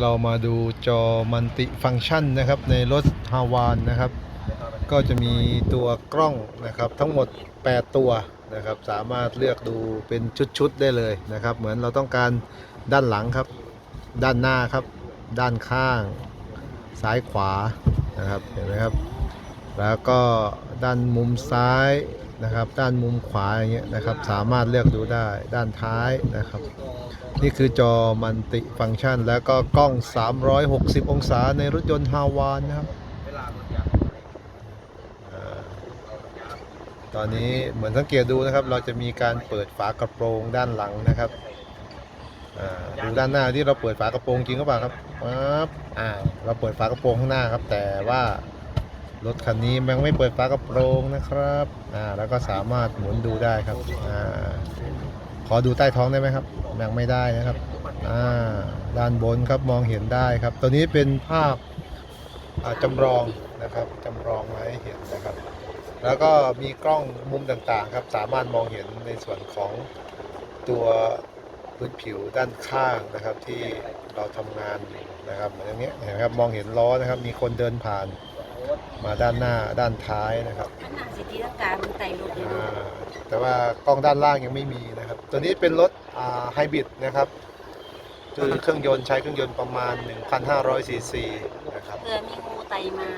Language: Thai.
เรามาดูจอมัลติฟังก์ชันนะครับในรถฮาวานนะครับ ก็จะมีตัวกล้องนะครับทั้งหมด 8 ตัวนะครับ สามารถเลือกดูเป็นชุดๆได้เลยนะครับ เหมือนเราต้องการด้านหลังครับ ด้านหน้าครับ ด้านข้าง ซ้ายขวานะครับเห็นไหมครับ แล้วก็ด้านมุมซ้าย นะครับ ด้านมุมขวาอย่างเงี้ยนะครับ สามารถเลือกดูได้ด้านท้ายนะครับ นี่คือจอมัลติฟังก์ชัน แล้วก็กล้อง 360 องศาในรถยนต์ฮาวานนะครับอตอนนี้เหมือนสังเกตดูนะครับ เราจะมีการเปิดฝากระโปรงด้านหลังนะครับดูด้านหน้าที่เราเปิดฝากระโปรงจริงหรือเปล่าครับปั๊บอ่าเราเปิดฝากระโปรงข้างหน้าครับ แต่ว่า รถคันนี้ยังไม่เปิดฝากระโปรงนะครับอ่าแล้วก็สามารถหมุนดูได้ครับอ่าขอดูใต้ท้องได้ไหมครับยังไม่ได้นะครับอ่าด้านบนครับมองเห็นได้ครับ ตัวนี้เป็นภาพอ่าจำลองนะครับจำลองมาให้เห็นนะครับ แล้วก็มีกล้องมุมต่างๆครับสามารถมองเห็นในส่วนของตัวพื้นผิวด้านข้างนะครับที่เราทำงานอยู่นะครับอย่างเงี้ยเห็นครับมองเห็นล้อนะครับ มีคนเดินผ่าน มาด้านหน้าด้านท้ายนะครับขนาดสิทธิร่างกายมันไต่รถเลยอ่ดูาแต่ว่ากล้องด้านล่างยังไม่มีนะครับ ตัวนี้เป็นรถไฮบริดนะครับคือเครื่องยนต์ใช้เครื่องยนต์ประมาณ 1,500ซีซีนะครับเพื่อมีงูไต่มา